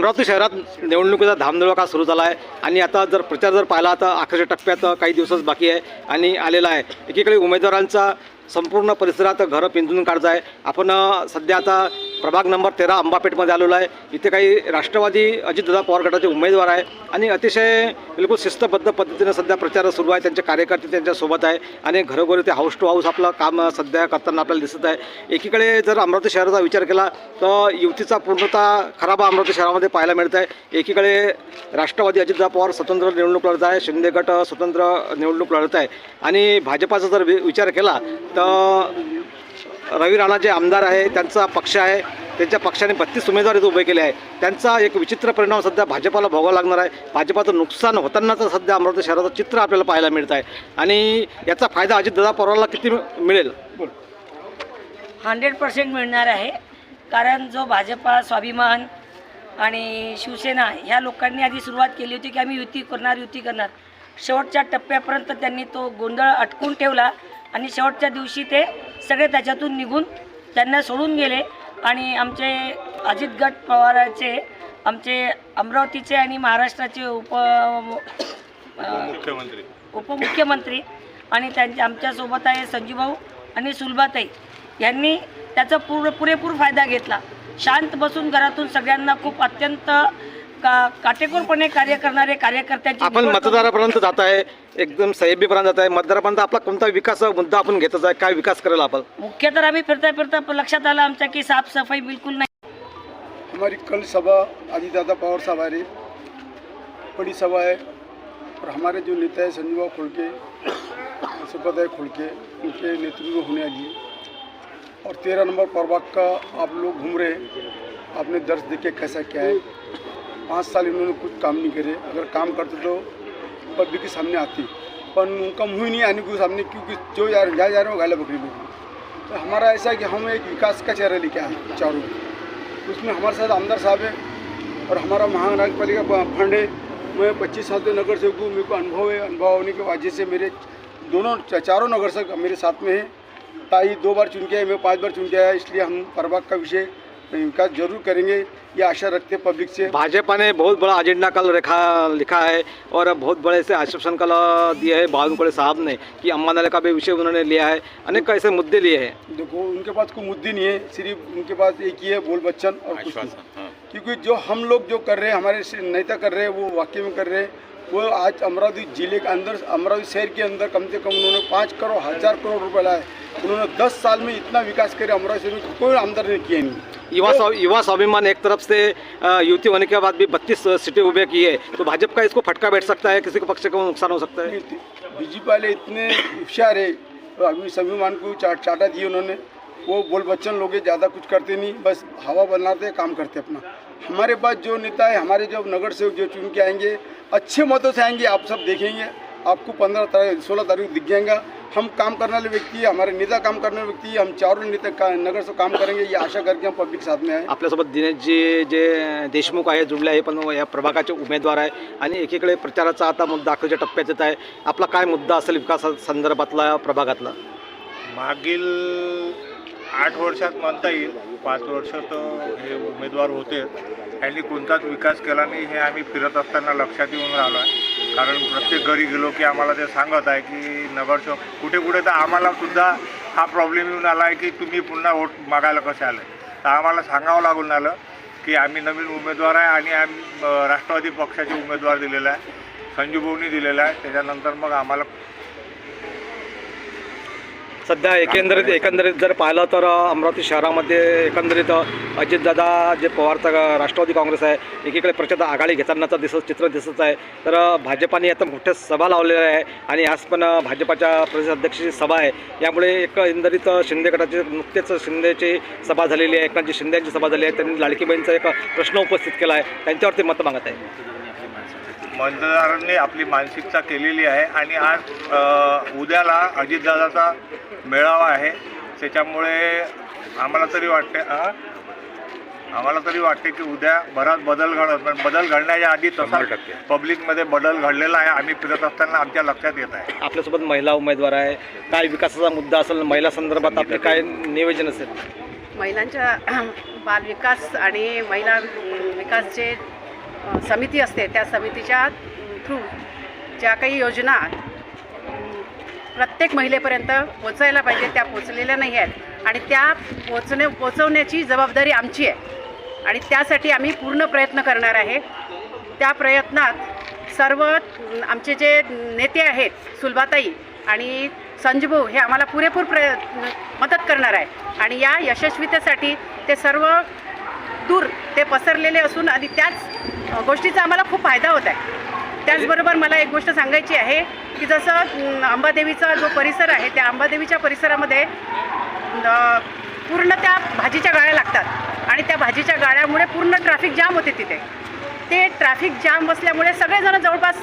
अमरावती शहरात निवडणुकीचा धामधुळका सुरू झाला आहे? आणि आता जर प्रचार जर पाहिला तर अखेरच्या टप्प्यात काही दिवसच बाकी आहे आणि आलेला आहे. एकीकडे उमेदवारांचा संपूर्ण परिसरात घरं पिंजून काढत आहे. आपण सध्या आता प्रभाग नंबर तेरा अंबापेठमध्ये आलेलो आहे. इथे काही राष्ट्रवादी अजितदादा पवार गटाचे उमेदवार आहे. आणि अतिशय बिलकुल शिस्तबद्ध पद्धतीनं सध्या प्रचार सुरू आहे. त्यांचे कार्यकर्ते त्यांच्यासोबत आहे. आणि घरोघरी ते हाऊस टू हाऊस आपलं काम सध्या करताना आपल्याला दिसत आहे. एकीकडे जर अमरावती शहराचा विचार केला तर युतीचा पूर्णतः खराबा अमरावती शहरामध्ये पाहायला मिळत आहे. एकीकडे राष्ट्रवादी अजितदादा पवार स्वतंत्र निवडणूक लढत आहे. शिंदे गट स्वतंत्र निवडणूक लढत आहे. आणि भाजपाचा जर वि- विचार केला तर रवी राणा जे आमदार आहे त्यांचा पक्ष आहे त्यांच्या पक्षाने बत्तीस उमेदवार इथे उभे केले आहे. त्यांचा एक विचित्र परिणाम सध्या भाजपाला भोगावा लागणार आहे. भाजपाचं नुकसान होतानाचं सध्या अमरावती शहराचं चित्र आपल्याला पाहायला मिळत आहे. आणि याचा फायदा अजितदादा पवारला किती मिळेल? हंड्रेड पर्सेंट मिळणार आहे. कारण जो भाजपा स्वाभिमान आणि शिवसेना ह्या लोकांनी आधी सुरुवात केली होती की आम्ही युती करणार युती करणार. शेवटच्या टप्प्यापर्यंत त्यांनी तो गोंधळ अटकून ठेवला आणि शेवटच्या दिवशी ते सगळे त्याच्यातून निघून त्यांना सोडून गेले. आणि आमचे अजित गट पवाराचे आमचे अमरावतीचे आणि महाराष्ट्राचे उप मुख्यमंत्री. उपमुख्यमंत्री आणि त्यांच्या आमच्यासोबत आहे संजूभाऊ आणि सुलभाताई. यांनी त्याचा पूर्ण पुरेपूर फायदा घेतला. शांत बसून घरातून सगळ्यांना खूप अत्यंत का काटेकोरपणे कार्य करणारे कार्यकर्त्यांची आपण निवड करून- मतदारापर्यंत जात आहे एकदम साहेबीपर्यंत जात आहे. मतदारापर्यंत आपला कोणता विकास मुद्दा आपण घेतच आहे काय विकास करेल आपण? मुख्य तर आम्ही फिरता फिरता लक्षात आलं आमच्या की साफसफाई बिलकुल नाही. हमारी कल सभा आदिदादा पवार साहब आ रही बड़ी सभा है और हमारे जो नेता है संजू बाबू खुड़के सुपत है खुड़के उनके नेतृत्व में होने वाली है और तेरह नंबर प्रभाग का आप लोग घूम रहे हैं आपने दर्ज देखे कैसा क्या है। पाँच साल इन्होंने कुछ काम नहीं करे। अगर काम करते तो पब्लिक के सामने आती। पर उनका मुँह ही नहीं आने को सामने, क्योंकि जो जा रहे जा जा रहे हो गाला बकरी लोग। तो हमारा ऐसा है कि हम एक विकास का चेहरा लेके आए चारों। उसमें हमारे साथ आमदार साहब है और हमारा महानगरपालिका प- फंड है। मैं पच्चीस साल से नगर सेवक हूँ, मेरे को अनुभव है। अनुभव होने की वजह से मेरे दोनों चारों नगर सेवक मेरे साथ में हैं। ताई दो बार चुन के आए, मैं पाँच बार चुन के आया, इसलिए हम प्रभाग का विषय, विकास ज़रूर करेंगे। ये आशा रखते हैं पब्लिक से। भाजपा ने बहुत बड़ा एजेंडा कल रखा लिखा है और बहुत बड़े से आश्वासन कल दिया है बावनकुड़े साहब ने कि अम्मा नाले का भी विषय उन्होंने लिया है। अनेक ऐसे मुद्दे लिए हैं। देखो उनके पास कोई मुद्दे नहीं है सिर्फ़ उनके पास एक ही है बोल बच्चन और कुछ नहीं। क्योंकि जो हम लोग जो कर रहे हैं हमारे नेता कर रहे हैं वो वाकई में कर रहे हैं वो आज अमरावती ज़िले के अंदर अमरावती शहर के अंदर कम से कम उन्होंने पाँच करोड़ हज़ार करोड़ रुपये लाए। उन्होंने दस साल में इतना विकास करे अमरावती शहर में कोई आमदार ने किया नहीं। युवा युवा स्वाभिमान एक तरफ़ से युति होने के बाद भी बत्तीस सीटें उभे की है। तो भाजपा का इसको फटका बैठ सकता है? किसी को पक्ष को नुकसान हो सकता है? बीजेपी वाले इतने होशियार है। तो अभी स्वाभिमान को चाटा दिए उन्होंने। वो बोल बच्चन लोग ज़्यादा कुछ करते नहीं। बस हवा बनाते, काम करते अपना। हमारे पास जो नेता है, हमारे जो नगर सेवक जो चुन के आएँगे, अच्छे मतों से आएँगे, आप सब देखेंगे। आपको पंद्रह तारीख सोलह तारीख दिख जाएगा हम काम करने वाले व्यक्ति है हमारे नेता काम करने वाले व्यक्ति है हम चारों नेता का, नगर से काम करेंगे ये आशा करके हम पब्लिक साथ में आए। आपल्यासोबत दिनेशजी जे देशमुख आहे जुळले आहे पण या प्रभागाचे उमेदवार आहे आणि एकीकडे प्रचाराचा आता मुद्दा अखेरच्या टप्प्यात येत आहे. आपला काय मुद्दा असेल विकासा संदर्भातला प्रभागातला? मागील आठ वर्षात म्हणता येईल पाच वर्ष तर हे उमेदवार होते. यांनी कोणताच विकास केला नाही हे आम्ही फिरत असताना लक्षात येऊन राहिलो आहे कारण प्रत्येक घरी गेलो की आम्हाला ते सांगत आहे की नगरसेवक कुठे कुठे तर आम्हाला सुद्धा हा प्रॉब्लेम येऊन आला आहे की तुम्ही पुन्हा वोट मागायला कसे आलं? तर आम्हाला सांगावं लागून आलं की आम्ही नवीन उमेदवार आहे आणि आम्ही राष्ट्रवादी पक्षाचे उमेदवार दिलेला आहे. संजू भाऊनी दिलेला आहे. त्याच्यानंतर मग आम्हाला सध्या एकंदरीत एकंदरीत जर पाहिलं तर अमरावती शहरामध्ये एकंदरीत अजितदादा जे पवारचा राष्ट्रवादी काँग्रेस आहे एकीकडे प्रचंड आघाडी घेतानाचं दिसत चित्र दिसत आहे. तर भाजपाने आता मोठ्या सभा लावलेल्या आहे आणि आज पण भाजपाच्या प्रदेशाध्यक्षाची सभा आहे. यामुळे एकंदरीत शिंदे गटाची नुकतेच शिंदेची सभा झालेली आहे एकनाथजी शिंदे यांची सभा झाली आहे. त्यांनी लाडकीबाईंचा एक प्रश्न उपस्थित केला आहे. त्यांच्यावरती मत मागत आहे. मतदारांनी आपली मानसिकता केलेली आहे आणि आज उद्याला अजितदादाचा मेळावा आहे. त्याच्यामुळे आम्हाला तरी वाटते आम्हाला तरी वाटते की उद्या बराच बदल घडत पण बदल घडण्याच्या आधी तसा पब्लिकमध्ये बदल घडलेला आहे. आम्ही फिरत असताना आमच्या लक्षात येत आहे. आपल्यासोबत महिला उमेदवार आहे. काय विकासाचा मुद्दा असेल महिला संदर्भात आपले काय नियोजन असेल? महिलांच्या बालविकास आणि महिला अं, विकास जे अ, समिती असते त्या समितीच्या थ्रू ज्या काही योजना प्रत्येक महिलेपर्यंत पोचायला पाहिजे त्या पोचलेल्या नाही आहेत. आणि त्या पोचणे पोचवण्याची जबाबदारी आमची आहे. आणि त्यासाठी आम्ही पूर्ण प्रयत्न करणार आहे. त्या प्रयत्नात सर्व आमचे जे नेते आहेत सुलभाताई आणि संजभाऊ हे आम्हाला पुरेपूर प्रय मदत करणार आहे. आणि या यशस्वीतेसाठी ते सर्व दूर ते पसरलेले असून आणि त्याच गोष्टीचा आम्हाला खूप फायदा होत आहे. त्याचबरोबर मला एक गोष्ट सांगायची आहे की जसं अंबादेवीचा जो परिसर आहे त्या अंबादेवीच्या परिसरामध्ये पूर्ण त्या भाजीच्या गाळ्या लागतात. आणि त्या भाजीच्या गाळ्यामुळे पूर्ण ट्रॅफिक जाम होते तिथे. ते ट्रॅफिक जाम बसल्यामुळे सगळेजण जवळपास